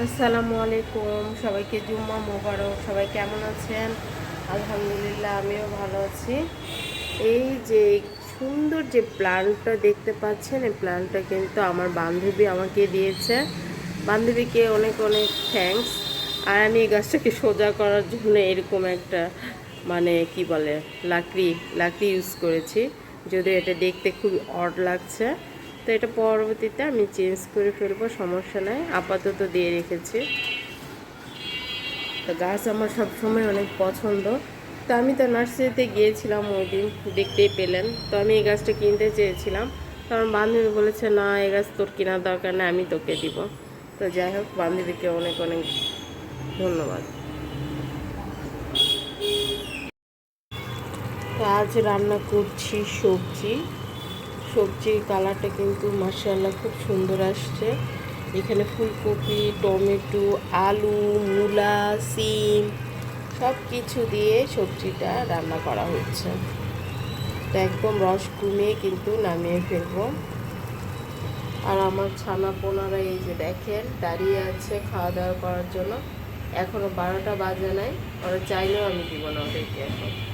আসসালামু আলাইকুম, সবাইকে জুম্মা মোবারক, সবাই কেমন আছেন? আলহামদুলিল্লাহ, আমিও ভালো আছি। এই যে সুন্দর যে প্ল্যান্টটা দেখতে পাচ্ছেন, এই প্ল্যান্টটা কিন্তু আমার বান্ধবী আমাকে দিয়েছে। বান্ধবীকে অনেক অনেক থ্যাঙ্কস আর আমি এই গাছটাকে সোজা করার জন্য এরকম একটা মানে কি বলে, লাকড়ি লাকড়ি ইউজ করেছি। যদিও এটা দেখতে খুব অড লাগছে। তো এটা পরবর্তীতে আমি চেঞ্জ করে ফেলব, সমস্যা নাই। আপাতত দিয়ে রেখেছি। তো গাছ আমার সবসময় অনেক পছন্দ। তো আমি তো নার্সারিতে গিয়েছিলাম ওই দিন, দেখতেই পেলেন। তো আমি এই গাছটা কিনতে চেয়েছিলাম। কারণ বান্ধবী বলেছে, না, এই গাছ তোর কেনার দরকার নেই, আমি তোকে দিব। তো যাই হোক, বান্ধবীকে অনেক অনেক ধন্যবাদ। আজ রান্না করছি সবজি। সবজির কালারটা কিন্তু মার্শাল্লাহ খুব সুন্দর আসছে। এখানে ফুলকপি, টমেটো, আলু, মূলা, সিম সব কিছু দিয়ে সবজিটা রান্না করা হচ্ছে। একদম রস কমিয়ে কিন্তু নামিয়ে ফেলব। আর আমার ছানা পোনারা এই যে দেখেন, দাঁড়িয়ে আছে খাওয়া দাওয়া করার জন্য। এখনও বারোটা বাজে নাই, ওরা চাইলেও আমি দিব না ওদেরকে এখন।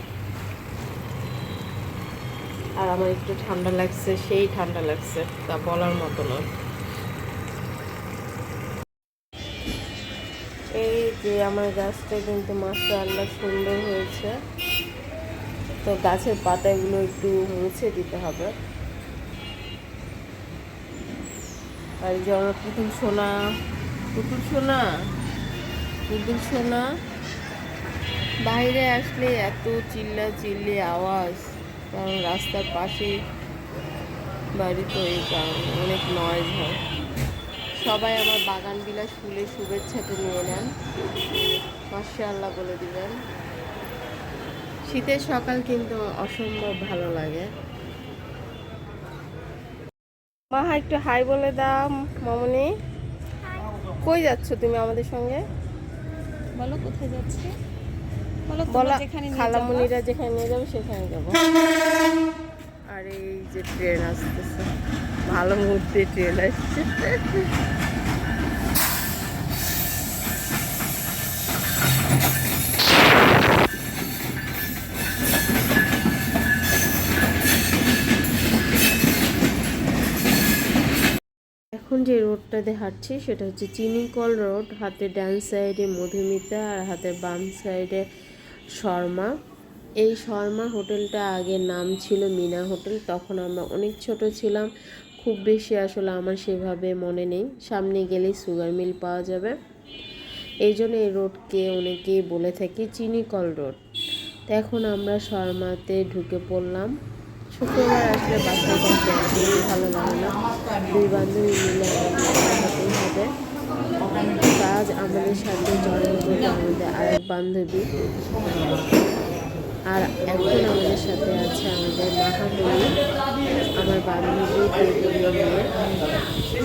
আর আমার একটু ঠান্ডা লাগছে, সেই ঠান্ডা লাগছে, তা বলার মতো না এই যে আমার গাছটা কিন্তু মাসা আল্লাহ সুন্দর হয়েছে। তো গাছের পাতাগুলো একটু মুছে দিতে হবে। আর যে আমার পুতুল সোনা পুতুল সোনা পুতুল সোনা। বাইরে আসলে এত চিল্লা চিল্লি আওয়াজ। কারণ রাস্তার পাশে বাড়ি তো এই কারণে অনেক নয়েজ হয়। সবাই আমার বাগান বিলাস ফুলের শুভেচ্ছাটা নিয়ে নেন। মাসে আল্লাহ বলে দিবেন। শীতের সকাল কিন্তু অসম্ভব ভালো লাগে। মা একটু হাই বলে দাও, মামনি। কই যাচ্ছ তুমি আমাদের সঙ্গে? বলো, কোথায় যাচ্ছে? বলো যেখানে নিয়ে যাবা। খালামুনিরা যেখানে যাবে সেখানে যাব। আর এই যে ট্রেন আসতেছে। ভালো মুহূর্তে ট্রেন আসছে। এখন যে রোডটাতে হাঁটছি সেটা হচ্ছে চিনিকল রোড হাতের ডান সাইডে মধুমিতা আর হাতের বাম সাইডে শর্মা। এই শর্মা হোটেলটা আগে নাম ছিল মিনা হোটেল, তখন আমরা অনেক ছোট ছিলাম। খুব বেশি আসলে আমার সেভাবে মনে নেই। সামনে গেলেই সুগার মিল পাওয়া যাবে। এই জন্য এই রোডকে অনেকেই বলে থাকি চিনিকল রোড। এখন আমরা শর্মাতে ঢুকে পড়লাম। শুক্রবার আসলে বাসায় ভালো লাগে না। দুই বান্ধবী মিলে হবে। কাজ আমাদের সাথে জয়েন আমাদের আরেক বান্ধবী। আর এখন আমাদের সাথে আছে আমাদের মাহামণি আমার বান্ধবী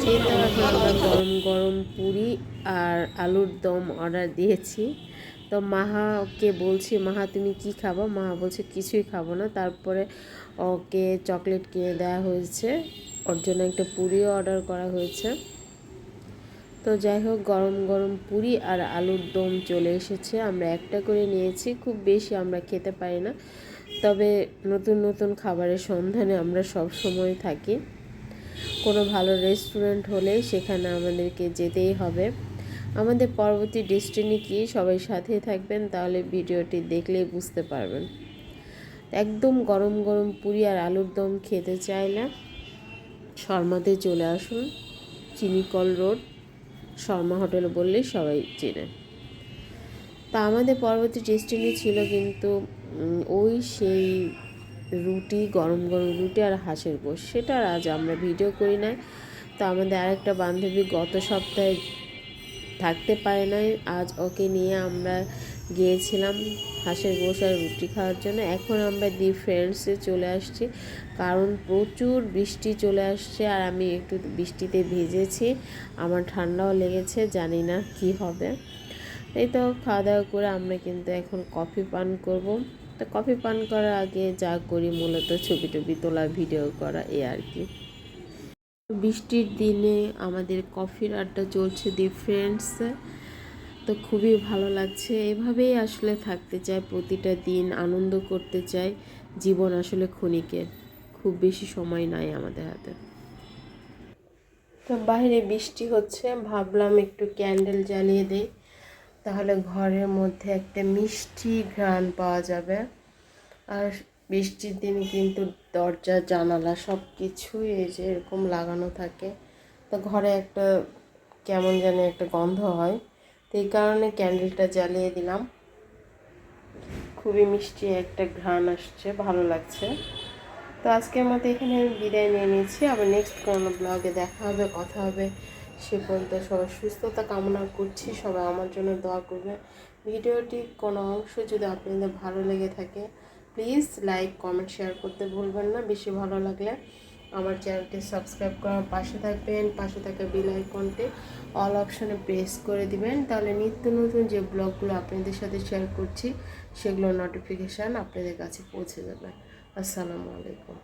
সেই তরফে আমরা গরম গরম পুরি আর আলুর দম অর্ডার দিয়েছি। তো মাহাকে বলছি, মাহা, তুমি কি খাব? মাহা বলছে, কিছুই খাব না। তারপরে ওকে চকলেট কিনে দেওয়া হয়েছে। ওর জন্য একটা পুরিও অর্ডার করা হয়েছে। তো যাই হোক, গরম গরম পুরি আর আলুর দম চলে এসেছে। আমরা একটা করে নিয়েছি, খুব বেশি আমরা খেতে পারি না। তবে নতুন নতুন খাবারের সন্ধানে আমরা সব সময় থাকি। কোনো ভালো রেস্টুরেন্ট হলে সেখানে আমাদেরকে যেতেই হবে। আমাদের পরবর্তী ডেস্টিনি কি, সবাই সাথে থাকবেন, তাহলে ভিডিওটি দেখলেই বুঝতে পারবেন। একদম গরম গরম পুরি আর আলুর দম খেতে চাইলে শর্মাতে চলে আসুন, চিনিকল রোড। শর্মা হোটেল বললেই সবাই চেনে। তা আমাদের পরবর্তী ডেস্টিনি ছিল কিন্তু ওই সেই রুটি, গরম গরম রুটি আর হাঁসের গোশ। সেটা আর আজ আমরা ভিডিও করি নাই তো আমাদের আরেকটা বান্ধবী গত সপ্তাহে থাকতে পারে নাই। আজ ওকে নিয়ে আমরা গিয়েছিলাম হাঁসের গোশ আর রুটি খাওয়ার জন্য। এখন আমরা দি ফ্রেন্ডসে চলে আসছি, কারণ প্রচুর বৃষ্টি চলে আসছে আর আমি একটু বৃষ্টিতে ভিজেছি। আমার ঠান্ডাও লেগেছে, জানি না কি হবে। এই তো খাওয়া দাওয়া করে আমরা কিন্তু এখন কফি পান করব। তো কফি পান করার আগে যা করি মূলত ছবি টবি তোলা, ভিডিও করা, এ আর কি। বৃষ্টির দিনে আমাদের কফির আড্ডা চলছে দি ফ্রেন্ডস। তো খুবই ভালো লাগছে। এভাবেই আসলে থাকতে চাই প্রতিটা দিন আনন্দ করতে চাই জীবন আসলে ক্ষণিকের, খুব বেশি সময় নাই আমাদের হাতে। তো বাইরে বৃষ্টি হচ্ছে, ভাবলাম একটু ক্যান্ডেল জ্বালিয়ে দিই। তাহলে ঘরের মধ্যে একটা মিষ্টি ঘ্রাণ পাওয়া যাবে। আর বৃষ্টির দিনে কিন্তু দরজা, জানালা সব কিছুই এই যে এরকম লাগানো থাকে। তো ঘরে একটা কেমন জানি একটা গন্ধ হয়। তো এই কারণে ক্যান্ডেলটা জ্বালিয়ে দিলাম। খুবই মিষ্টি একটা ঘ্রাণ আসছে, ভালো লাগছে। তো আজকের মতো এখানে আমি বিদায় নিয়ে নিয়েছি। আবার নেক্সট কোনো ব্লগে দেখা হবে, কথা হবে, সে পর্যন্ত সবার সুস্থতা কামনা করছি। সবাই আমার জন্য দোয়া করবে ভিডিওটি কোনো অংশ যদি আপনাদের ভালো লেগে থাকে প্লিজ লাইক কমেন্ট শেয়ার করতে ভুলবেন না। বেশি ভালো লাগলে আমার চ্যানেলটি সাবস্ক্রাইব করার পাশে থাকবেন, পাশে থাকা বেল আইকনটি অল অপশনে প্রেস করে দিবেন। তাহলে নিত্য নতুন যে ব্লগগুলো আপনাদের সাথে শেয়ার করছি, সেগুলোর নোটিফিকেশান আপনাদের কাছে পৌঁছে যাবে। আসসালামু আলাইকুম।